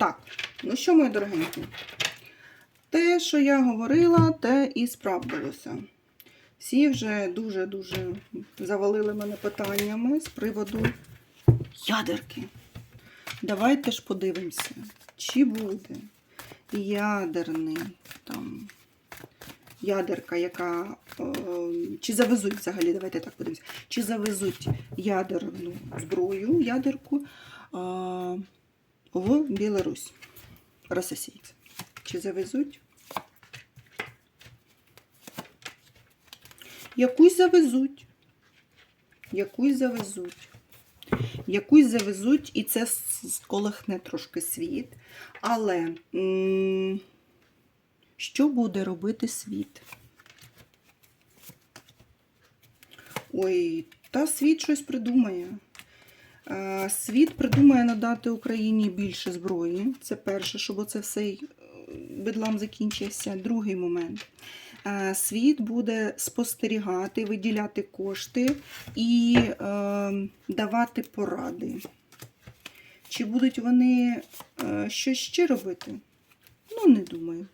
Так, ну що, мої дорогенькі? Те, що я говорила, те і справдилося. Всі вже дуже-дуже завалили мене питаннями з приводу ядерки. Давайте ж подивимося, чи буде ядерний там ядерка, яка. е, чи завезуть взагалі, давайте так подивимося, чи завезуть ядерну зброю, ядерку е, в Білорусь. Російці. Чи завезуть? Якусь завезуть. Якусь завезуть. Якусь завезуть, і це сколихне трошки світ. Але що буде робити світ? Ой, та світ щось придумає. Е, Світ придумає надати Україні більше зброї. Це перше, щоб оце все е, бедлам закінчився. Другий момент. Е, Світ буде спостерігати, виділяти кошти і е, давати поради. Чи будуть вони е, щось ще робити? Ну, не думаю.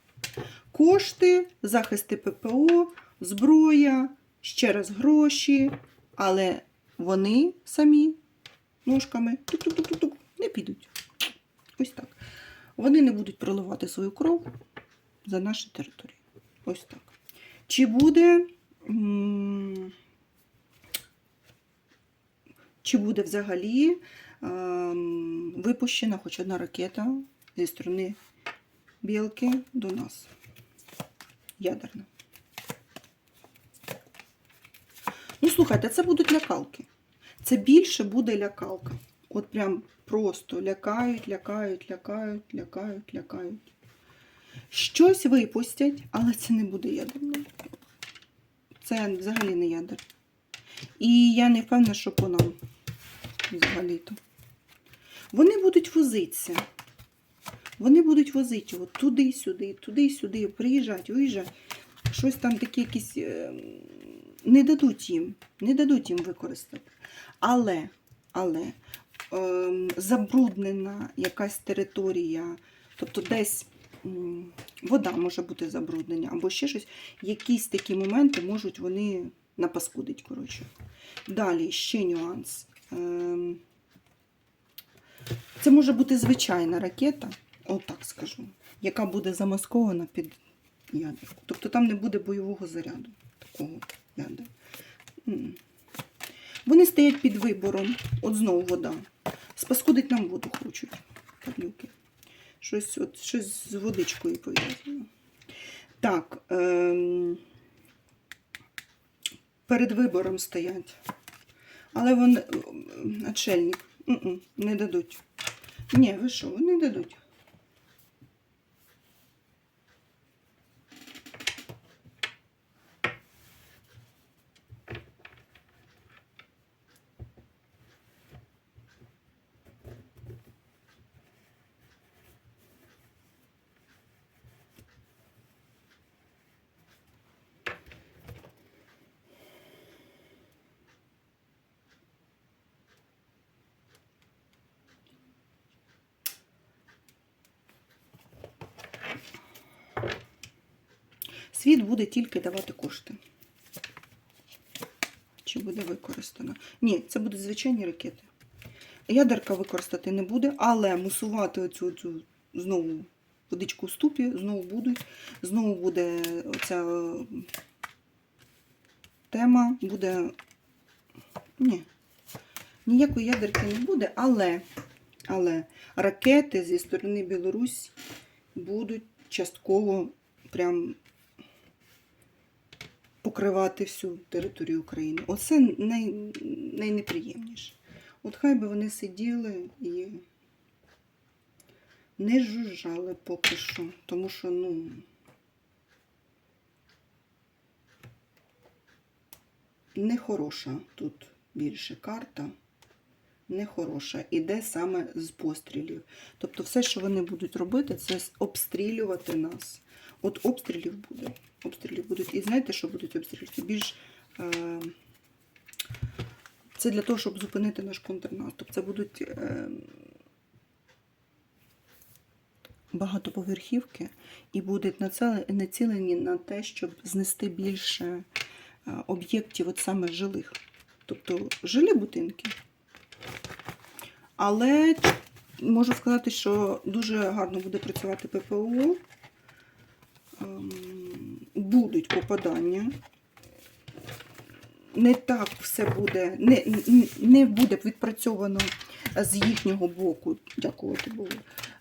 Кошти, захисти ППО, зброя, ще раз гроші, але вони самі ножками тук-тук-тук-тук не підуть. Ось так. Вони не будуть проливати свою кров за наші території. Ось так. Чи буде. Чи буде взагалі ем, випущена хоч одна ракета зі сторони білки до нас? Ядерна. Ну, слухайте, це будуть лякалки. Це більше буде лякалка. От прям просто лякають, лякають, лякають, лякають, лякають. Щось випустять, але це не буде ядерним. Це взагалі не ядер. І я не впевнена, що по нам взагалі-то. Вони будуть возитися. Вони будуть возити туди-сюди, туди-сюди, приїжджати, виїжджати. Щось там таке якісь. Е, Не дадуть їм, не дадуть їм використати. Але, але ем, забруднена якась територія, тобто десь вода може бути забруднення, або ще щось, якісь такі моменти можуть вони напаскудити, коротше. Далі ще нюанс. Ем, це може бути звичайна ракета, отак скажу, яка буде замаскована під ядерку. Тобто там не буде бойового заряду такого ядер. Вони стоять під вибором. От знову вода. Спаскудить нам воду хочуть. Падлюки. Щось, от, щось з водичкою пов'язано. Так. Ем... Перед вибором стоять. Але вони. ем, Не дадуть. Ні, ви що, не дадуть. Світ буде тільки давати кошти. Чи буде використано? Ні, це будуть звичайні ракети. Ядерка використати не буде, але мусувати оцю, цю знову водичку в ступі, знову будуть, знову буде оця е, тема, буде. Ні, ніякої ядерки не буде, але, але ракети зі сторони Білорусі будуть частково прям покривати всю територію України. Оце най, найнеприємніше. От хай би вони сиділи і не жужжали поки що, тому що, ну. Нехороша тут більше карта. Нехороша. Іде саме з пострілів. Тобто все, що вони будуть робити, це обстрілювати нас. От обстрілів буде. Обстрілів будуть. І знаєте, що будуть обстрілювати? Більш е, це для того, щоб зупинити наш контрнаступ. Це будуть е, багатоповерхівки і будуть націлені на те, щоб знести більше е, об'єктів, от саме жилих. Тобто жилі будинки. Але можу сказати, що дуже гарно буде працювати ППО. Ем, Будуть попадання. Не так все буде, не, не буде відпрацьовано з їхнього боку, дякувати Богу,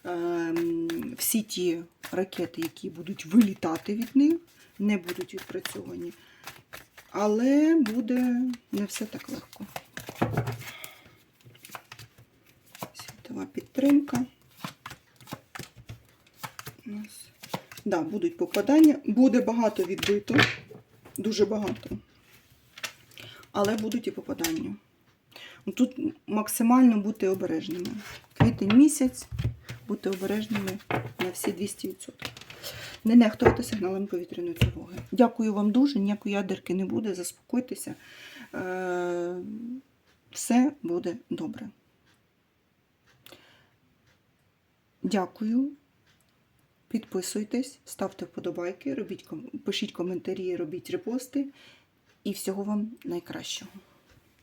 ем, всі ті ракети, які будуть вилітати від них, не будуть відпрацьовані. Але буде не все так легко. Світова підтримка. У нас. Да, будуть попадання. Буде багато відбито. Дуже багато. Але будуть і попадання. Тут максимально бути обережними. Квітень місяць, бути обережними на всі 200%. Не нехтувати сигналами повітряної тривоги. Дякую вам дуже, ніякої ядерки не буде, заспокойтеся. Е, Все буде добре. Дякую. Підписуйтесь, ставте вподобайки, робіть, пишіть коментарі, робіть репости. І всього вам найкращого.